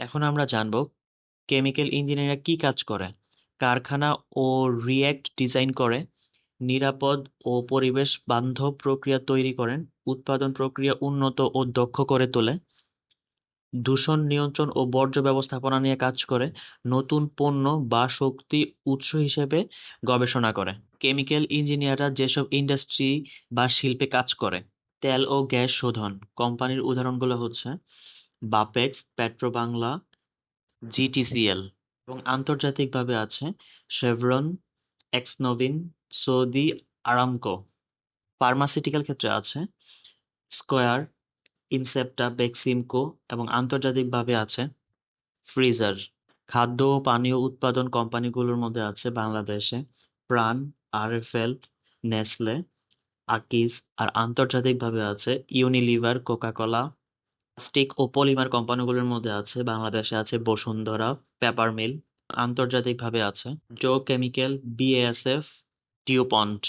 এখন আমরা জানব কেমিক্যাল ইঞ্জিনিয়াররা কি কাজ করে, কারখানা ও রিয়্যাক্ট ডিজাইন করে, নিরাপদ ও পরিবেশ বান্ধব প্রক্রিয়া তৈরি করেন, উৎপাদন প্রক্রিয়া উন্নত ও দক্ষ করে তোলে, দূষণ নিয়ন্ত্রণ ও বর্জ্য ব্যবস্থাপনা নিয়ে কাজ করে, নতুন পণ্য বা শক্তি উৎস হিসেবে গবেষণা করে। কেমিক্যাল ইঞ্জিনিয়াররা যেসব ইন্ডাস্ট্রি বা শিল্পে কাজ করে, তেল ও গ্যাস শোধন, কোম্পানির উদাহরণগুলো হচ্ছে বাপেক্স, পেট্রোবাংলা, জিটিসিএল এবং আন্তর্জাতিকভাবে আছে শেভরন, এক্সনোভিন, সৌদি, আরামকো। ফার্মাসিউটিক্যাল ক্ষেত্রে আছে স্কয়ার, ইনসেপ্টা, বেক্সিমকো এবং আন্তর্জাতিকভাবে আছে ফ্রিজার। খাদ্য ও পানীয় উৎপাদন কোম্পানিগুলোর মধ্যে আছে বাংলাদেশে প্রাণ, আরএফএল, নেসলে আকিজ আর আন্তর্জাতিকভাবে আছে ইউনিলিভার, কোকাকোলা প্লাস্টিক ও পলিমার কোম্পানিগুলোর মধ্যে আছে, বাংলাদেশে আছে বসুন্ধরা, পেপার মিল, আন্তর্জাতিকভাবে আছে, জো কেমিক্যাল বিএএসএফ টিওপন্ট